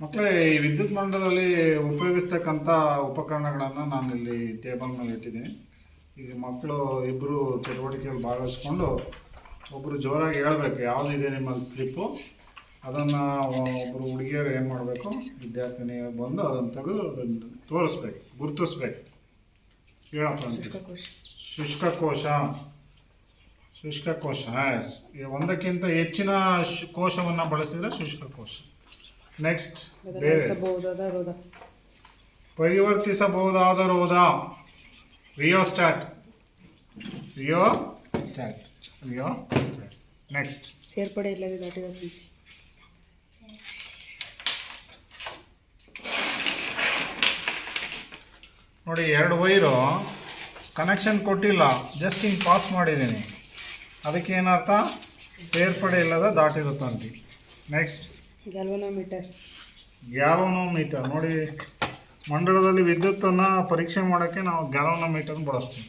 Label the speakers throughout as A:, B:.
A: ಮಕ್ಕಳೇ ಈ ವಿದ್ಯುತ್ ಮಂಡಲದಲ್ಲಿ ಉಪಯೋಗಿಸ್ತಕ್ಕಂಥ ಉಪಕರಣಗಳನ್ನು ನಾನು ಇಲ್ಲಿ ಟೇಬಲ್ ಮೇಲೆ ಇಟ್ಟಿದ್ದೀನಿ. ಈಗ ಮಕ್ಕಳು ಇಬ್ಬರು ಚಟುವಟಿಕೆಯಲ್ಲಿ ಭಾಗವಹಿಸ್ಕೊಂಡು ಒಬ್ಬರು ಜೋರಾಗಿ ಹೇಳಬೇಕು ಯಾವುದಿದೆ ನಿಮ್ಮಲ್ಲಿ ಸ್ಲಿಪ್ಪು ಅದನ್ನು ಒಬ್ಬರು ಹುಡುಗಿಯರು ಏನು ಮಾಡಬೇಕು? ವಿದ್ಯಾರ್ಥಿನಿ ಬಂದು ಅದನ್ನು ತೆಗೆದು ಅದನ್ನು ತೋರಿಸ್ಬೇಕು ಗುರುತಿಸ್ಬೇಕು. ಹೇಳಪ್ಪ ಶುಷ್ಕಕೋಶ ಶುಷ್ಕಕೋಶ ಎಸ್ ಈಗ ಒಂದಕ್ಕಿಂತ ಹೆಚ್ಚಿನ ಶು ಕೋಶವನ್ನು ಬಳಸಿದರೆ ಶುಷ್ಕಕೋಶ ನೆಕ್ಸ್ಟ್ ಬೇರೆ.
B: ಬದಲಾಯಿಸಬಹುದಾದ ರೋಧ.
A: ಪರಿವರ್ತಿಸಬಹುದಾದ ರೋಧ. Rheostat rheostat rheo next
B: ಸೇರ್ಪಡೆ ಇಲ್ಲದೆ ದಾಟಿದ ಸ್ವಿಚ್
A: ನೋಡಿ ಎರಡು ವೈರು ಕನೆಕ್ಷನ್ ಕೊಟ್ಟಿಲ್ಲ. ಜಸ್ಟ್ ಹಿಂಗೆ ಪಾಸ್ ಮಾಡಿದ್ದೀನಿ. ಅದಕ್ಕೆ ಏನರ್ಥ? ಸೇರ್ಪಡೆ ಇಲ್ಲದ ದಾಟಿದ ತಂತಿ. ನೆಕ್ಸ್ಟ್
B: ಗ್ಯಾಲ್ವನೋಮೀಟರ್
A: ಗ್ಯಾಲೋನೋಮೀಟರ್ ನೋಡಿ ಮಂಡಳದಲ್ಲಿ ವಿದ್ಯುತ್ತನ್ನು ಪರೀಕ್ಷೆ ಮಾಡೋಕ್ಕೆ ನಾವು ಗ್ಯಾಲೋನೋಮೀಟರ್ ಬಳಸ್ತೀವಿ.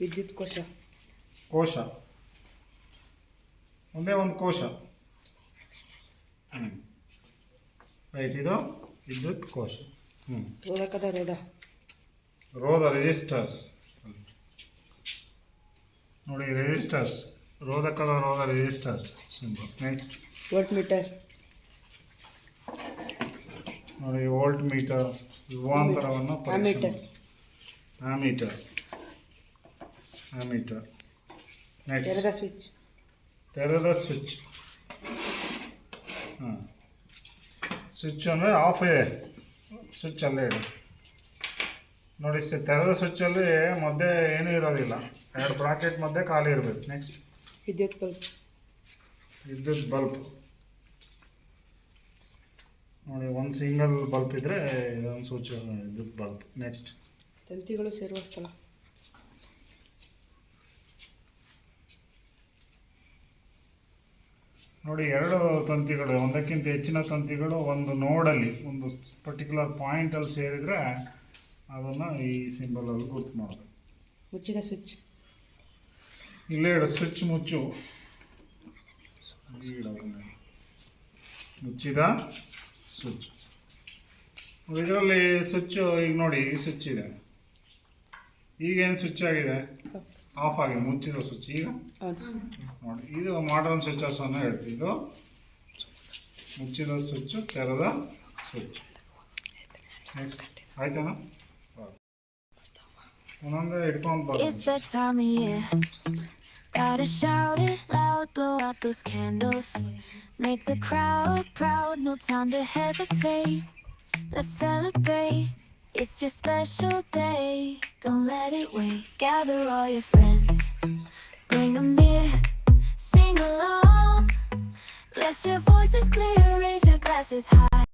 B: ವಿದ್ಯುತ್ ಕೋಶ.
A: ಕೋಶ. ಒಂದೇ ಒಂದು ಕೋಶ. ಹ್ಞೂ ರೈಟ್ ಇದು ವಿದ್ಯುತ್ ಕೋಶ. ಹ್ಞೂ
B: ರೋಧಕದ ರೋಧ.
A: ರೋಧ ರಿಜಿಸ್ಟರ್ಸ್ ನೋಡಿ ರಿಜಿಸ್ಟರ್ಸ್ ರೋಧಕದ ರೋಧ ರಿಜಿಸ್ಟರ್ಸ್ ನೆಕ್ಸ್ಟ್
B: ವೋಲ್ಟ್ ಮೀಟರ್
A: ನೋಡಿ ವೋಲ್ಟ್ ಮೀಟರ್ ವಿವಾಂತರವನ್ನು
B: ಆಮೀಟರ್
A: ಆಮೀಟರ್ ನೆಕ್ಸ್ಟ್
B: ತೆರೆದ ಸ್ವಿಚ್
A: ತೆರೆದ ಸ್ವಿಚ್ ಹಾಂ. ಸ್ವಿಚ್ ಅಂದರೆ ಆಫ್ ಇದೆ ಸ್ವಿಚ್ ಅಲ್ಲೇ ಇಡು ನೋಡಿ ಸರ್ ತೆರೆದ ಸ್ವಿಚ್ಚಲ್ಲಿ ಮಧ್ಯೆ ಏನೂ ಇರೋದಿಲ್ಲ. ಎರಡು ಬ್ರಾಕೆಟ್ ಮಧ್ಯೆ ಖಾಲಿ ಇರಬೇಕು. ನೆಕ್ಸ್ಟ್
B: ವಿದ್ಯುತ್ ಬಲ್ಬ್.
A: ವಿದ್ಯುತ್ ಬಲ್ಬ್. ನೋಡಿ ಒಂದು ಸಿಂಗಲ್ ಬಲ್ಪ್ ಇದ್ದರೆ ಒಂದು ಸ್ವಿಚ್ ಇದು ಬಲ್ಪ್ ನೆಕ್ಸ್ಟ್
B: ತಂತಿಗಳು ಸೇರುವ ಸ್ಥಳ.
A: ನೋಡಿ ಎರಡು ತಂತಿಗಳು ಒಂದಕ್ಕಿಂತ ಹೆಚ್ಚಿನ ತಂತಿಗಳು ಒಂದು ನೋಡಲ್ಲಿ ಒಂದು ಪರ್ಟಿಕ್ಯುಲರ್ ಪಾಯಿಂಟಲ್ಲಿ ಸೇರಿದರೆ ಅದನ್ನು ಈ ಸಿಂಬಲಲ್ಲಿ ಗುರ್ತು ಮಾಡಬೇಕು.
B: ಮುಚ್ಚಿದ ಸ್ವಿಚ್
A: ಇಲ್ಲೇ ಇಡು ಸ್ವಿಚ್ ಮುಚ್ಚು. ಮುಚ್ಚಿದ ಸ್ವಿಚ್ ಇದರಲ್ಲಿ ಸ್ವಿಚ್ಚು ಈಗ ನೋಡಿ ಈ ಸ್ವಿಚ್ ಇದೆ. ಈಗೇನು ಸ್ವಿಚ್ ಆಗಿದೆ? ಆಫ್ ಆಗಿದೆ ಮುಚ್ಚಿರೋ ಸ್ವಿಚ್ ಈಗ? ನೋಡಿ ಇದು ಮಾಡರ್ನ್ ಸ್ವಿಚಸ್ ಅನ್ನು ಹೇಳ್ತೀವಿ. ಇದು ಮುಚ್ಚಿದ ಸ್ವಿಚ್ಚು ತೆರೆದ ಸ್ವಿಚ್ ಆಯ್ತೇನಾ? ಒಂದೊಂದೇ ಇಟ್ಕೊಂಡು ಬರ್ತೀನಿ.
C: Gotta shout it loud, blow out those candles. Make the crowd proud, no time to hesitate. Let's celebrate. It's your special day. Don't let it wait. Gather all your friends. Bring 'em near. Sing along. Let your voices clear. Raise your glasses high.